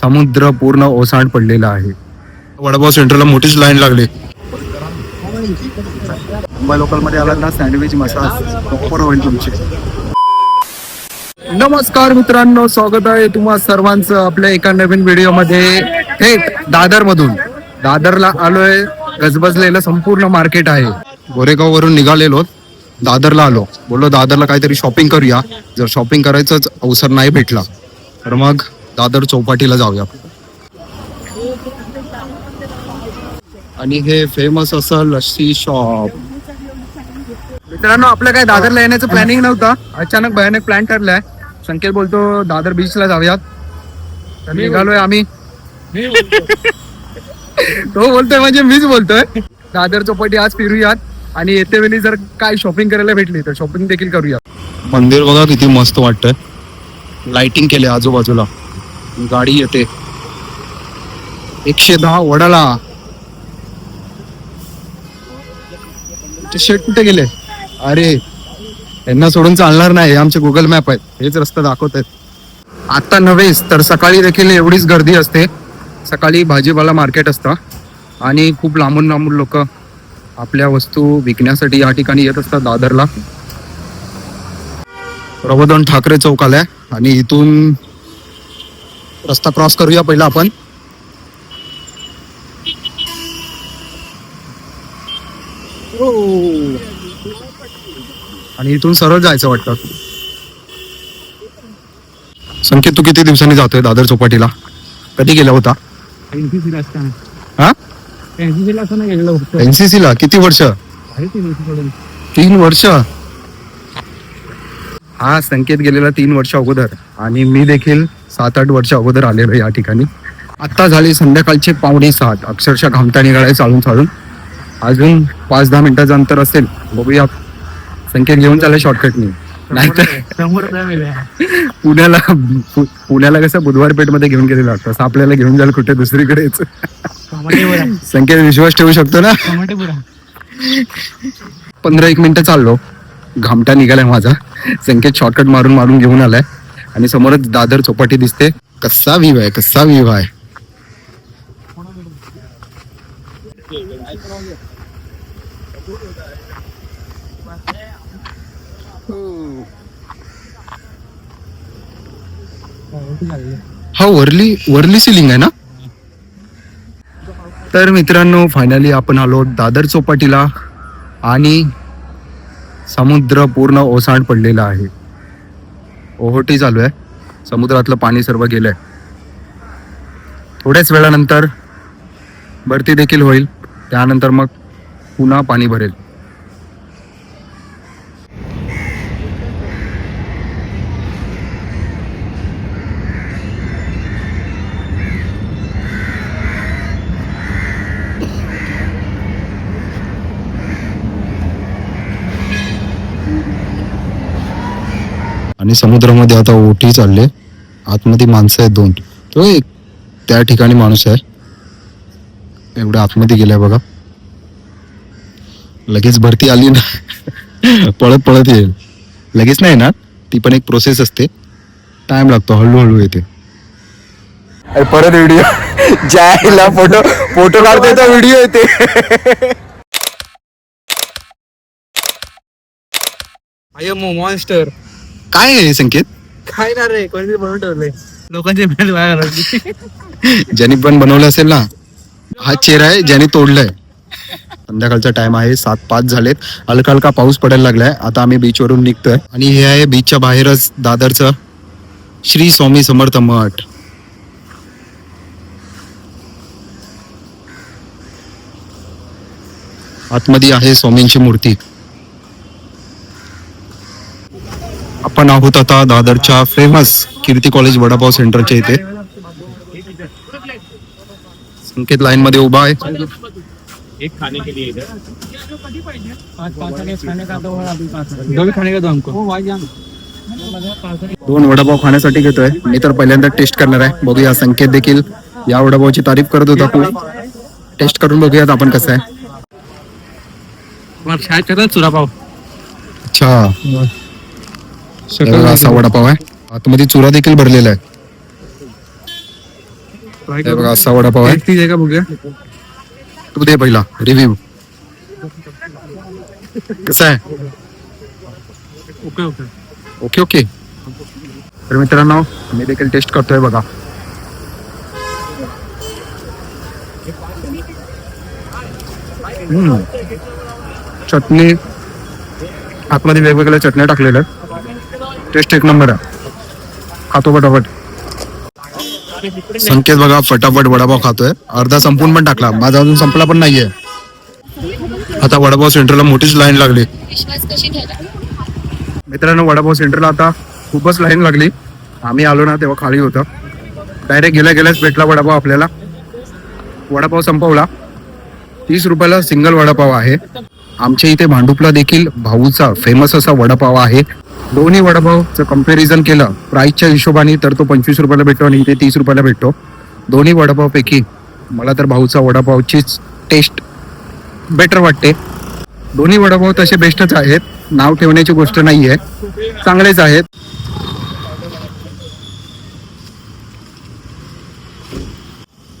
समुद्र पूर्ण ओसाड पडलेला आहे. वडापाव सेंटरला मोठीच लाईन लागली. मुंबई लोकलमध्ये आलात ना सँडविच मसाज प्रॉपर होईल नमस्कार मित्रांनो स्वागत आहे तुम्हा सर्वांचं आपल्या एका नवीन व्हिडिओमध्ये थेट दादर मधून दादरला आलोय गजबजलेलं संपूर्ण मार्केट आहे. गोरेगाव वरून निघालेलो दादरला आलो. बोललो दादरला काहीतरी शॉपिंग करूया. जर शॉपिंग करायचंच अवसर नाही भेटला तर मग दादर चौपाटीला जाऊया. आणि हे फेमस असं लस्सी शॉप मित्रांनो आपलं काय दादरला येण्याचं प्लॅनिंग नव्हतं. अचानक भयानक प्लॅन ठरलाय. संकेत बोलतो दादर बीचला जाऊयात. तर निघालोय आम्ही. तो बोलतोय म्हणजे मीच बोलतोय. दादर चौपाटी आज फिरूयात. आणि येते वेळी जर काय शॉपिंग करायला भेटली तर शॉपिंग देखील करूया मंदिर बघा किती मस्त वाटतंय. लाइटिंग केले आजूबाजूला. गाडी येते. एकशे दहा वडाला. ते शेट कुठे गेले? अरे यांना सोडून चालणार नाही आमचे गुगल मॅप आहेत. हेच रस्ता दाखवत आहेत आता नव्हेच तर सकाळी देखील एवढीच गर्दी असते. सकाळी भाजीपाला मार्केट असतं. आणि खूप लांबून लांबून लोक आपल्या वस्तू विकण्यासाठी या ठिकाणी येत असतात दादरला. प्रबोधन ठाकरे चौक आलाय आणि इथून रस्ता क्रॉस करूया पहिला आपण. आणि इथून सरळ जायचं वाटतं. संकेत तू किती दिवसांनी जातोय दादर चौपाटीला? कधी गेला होता? एनसीसी हा? एनसीसी ला असताना गेलेलो फक्त एनसीसी ला? किती वर्ष. तीन वर्ष? हा संकेत गेलेला तीन वर्ष अगोदर. आणि मी देखील सात आठ वर्ष अगोदर आलेलो या ठिकाणी. आता झाले संध्याकाळचे पावणे सात. अक्षरशः घामटा निघालाय चालून चालून अजून पाच दहा मिनिटाचं अंतर असेल बघूया. संकेत घेऊन चालला शॉर्टकटनी नाहीतर पुण्याला पुण्याला कसं बुधवार पेठमध्ये घेऊन गेलेलं तसं आपल्याला घेऊन जायला कुठे दुसरीकडेच. संकेत विश्वास ठेवू शकतो ना? पंधरा एक मिनिटं चाललो. घामटा निघालाय माझा. संकेत शॉर्टकट मारून मारून घेऊन आलाय. आणि समोरच दादर चौपाटी दिसते. कसा व्ह्यू आहे कसा व्ह्यू आहे? हा वरली वरली सिलिंग आहे ना? तर मित्रांनो फायनली आपण आलो दादर चौपाटीला आणि समुद्र पूर्ण ओसाड पडलेला आहे. ओहोटी चालू आहे. समुद्रातलं पाणी सर्व गेलं आहे थोड्याच वेळानंतर भरती देखील होईल. त्यानंतर मग पुन्हा पाणी भरेल. आणि समुद्रामध्ये आता ओटी चालले. आतमध्ये माणसं आहेत दोन. तो एक त्या ठिकाणी माणूस आहे. एवढं आतमध्ये गेलाय बघा. लगेच भरती आली ना. पळत पळत येईल. लगेच नाही ना? ती पण एक प्रोसेस असते. टाइम लागतो. हळूहळू येते. परत व्हिडिओ ज्याला फोटो फोटो काढतोय तो व्हिडिओ येते. अयो मॉन्स्टर काय आहे हे संकेत? काय ना रे कोणीतरी बनवून ठेवलंय. लोकांचे मेल वाया घालवली. ज्यांनी पण बनवलं असेल ना हा चेहरा आहे ज्याने तोडलाय. संध्याकाळचा टाइम आहे सात पाच झालेत. हलका हलका पाऊस पडायला लागलाय. आता आम्ही बीच वरून निघतोय. आणि हे आहे बीचच्या बाहेरच दादरचं श्री स्वामी समर्थ मठ. आतमध्ये आहे स्वामींची मूर्ती. आपण आहोत आता दादरच्या फेमस कीर्ती कॉलेज वडापाव सेंटरच्या इथे. संकेत लाईन मध्ये उभा आहे. एक खाने के लिए इधर. पाँच पाँच आने खाने का दो और अभी पाँच दो भी खाने का दो हमको? वो भाई जान दोन वडापाव खाण्यासाठी घेतोय. मी तर पहिल्यांदा टेस्ट करणार आहे. बघूया संकेत देखील. या वडापावची तारीफ करत होता खूप टेस्ट करून बघूयात आपण कसं आहे. चुरापाव? अच्छा. असा वडापाव आहे. आतमध्ये चुरा देखील भरलेला आहे. हे बघा असा वडापाव आहे. ती का बघूया? तू दे पहिला रिव्ह्यू कसा आहे? ओके ओके ओके ओके तर मित्रांनो मी देखील टेस्ट करतोय बघा. हम्म. चटणी. आतमध्ये वेगवेगळ्या चटण्या टाकलेल्या टेस्ट एक नंबर आहे. खातो फटाफट संकेत बघा फटाफट वडापाव खातोय. अर्धा संपून पण टाकला. माझा अजून संपला पण नाहीये. आता वडापाव सेंटरला मोठीच लाईन लागली. मित्रांनो वडापाव सेंटरला आता खूपच लाईन लागली. आम्ही आलो ना तेव्हा खाली होतं. डायरेक्ट गेल्या गेल्याच भेटला वडापाव आपल्याला. वडापाव संपवला. तीस रुपयाला सिंगल वडापाव आहे. आमच्या इथे भांडुपला देखील भाऊचा फेमस असा वडापाव आहे. दोन्ही वडापावचं कंपॅरिझन केलं प्राईसच्या हिशोबाने तर तो पंचवीस रुपयाला भेटतो आणि इथे तीस रुपयाला भेटतो. दोन्ही वडापावपैकी मला तर भाऊचा वडापावचीच टेस्ट बेटर वाटते. दोन्ही वडापाव तसे बेस्टच आहेत. नाव ठेवण्याची गोष्ट नाहीये. चांगलेच आहेत.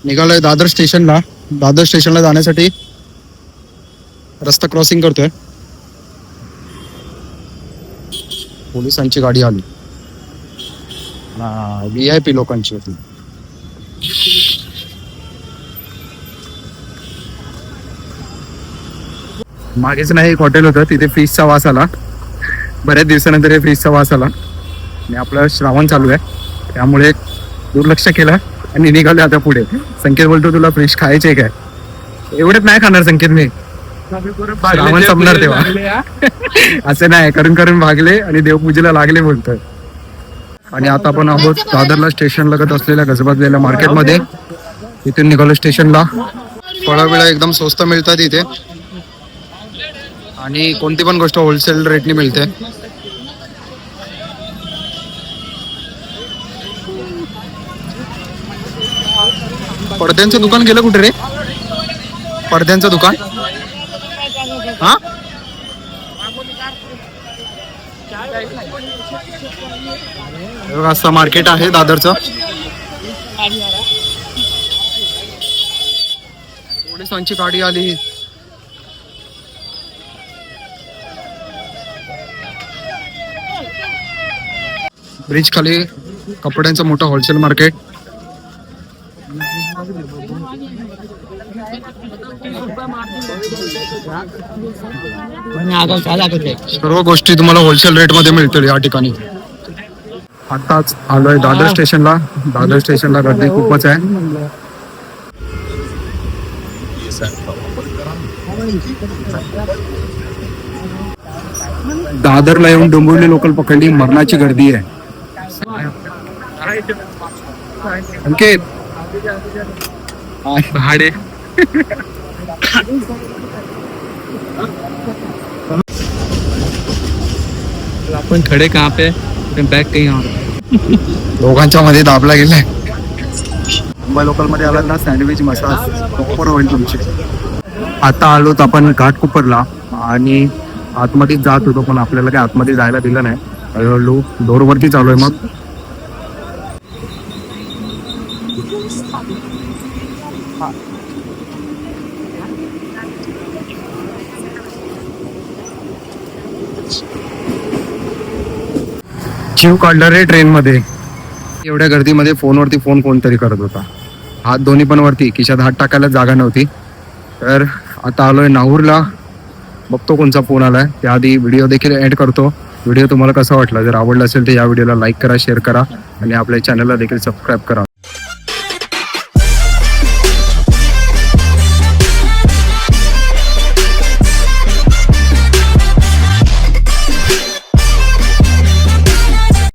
निघालोय दादर स्टेशनला दादर स्टेशनला जाण्यासाठी रस्ता क्रॉसिंग करतोय. पोलिसांची गाडी आली. व्ही आय पी लोकांची होती. मागेच नाही एक हॉटेल होतं तिथे फ्रीजचा वास आला. बऱ्याच दिवसानंतर हे फ्रीजचा वास आला. आणि आपलं श्रावण चालू आहे. त्यामुळे दुर्लक्ष केलं आणि निघाले आता पुढे. संकेत बोलतो तुला फ्रीज खायचे काय? एवढंच नाही खाणार संकेत मी. श्रावण संपणार तेव्हा. असं नाही करून करून भागले आणि देवपूजेला लागले बोलतोय. आणि आता आपण आहोत दादरला स्टेशन लगत असलेल्या गजबाजलेल्या मार्केटमध्ये इथून निघालो स्टेशनला फळा बिळा एकदम स्वस्त मिळतात इथे. आणि कोणती पण गोष्ट होलसेल रेटने मिळते. पडद्यांचं दुकान गेलं कुठे रे? पडद्यांचं दुकान? हा? असं मार्केट आहे दादरचं. पोलिसांची गाडी आली. ब्रिज खाली कपड्यांचं मोठं होलसेल मार्केट सर्व गोष्टी तुम्हाला होलसेल रेटमध्ये मिळतील या ठिकाणी. आताच आलोय दादर स्टेशनला. दादर स्टेशनला गर्दी खूपच आहे. दादरला येऊन डोंबिवली लोकल पकडली. मरणाची गर्दी आहे. अंकित. भाडे आपण खड़े कहाँ पे बॅग कहीं और दोघांच्या मध्ये दाबला गेलाय मुंबई लोकलमध्ये आला ना सँडविच मसाज प्रॉपर होईल तुमची. आता आलोत आपण घाटकोपरला आणि आतमध्ये जात होतो पण आपल्याला काही आतमध्ये जायला दिलं नाही. हळूहळू डोरवरती चालू आहे मग. जीव काढला रे ट्रेनमध्ये. एवढ्या गर्दीमध्ये फोनवरती फोन कोणतरी करत होता. हात दोन्ही पण वरती खिशात हात टाकायला जागा नव्हती. तर आता आलोय नाहूरला. बघतो कोणचा फोन आलाय. त्याआधी व्हिडिओ देखील ऍड करतो. व्हिडिओ तुम्हाला कसा वाटला? जर आवडला असेल तर या व्हिडिओला लाईक करा शेअर करा आणि आपल्या चॅनलला देखील सबस्क्राईब करा.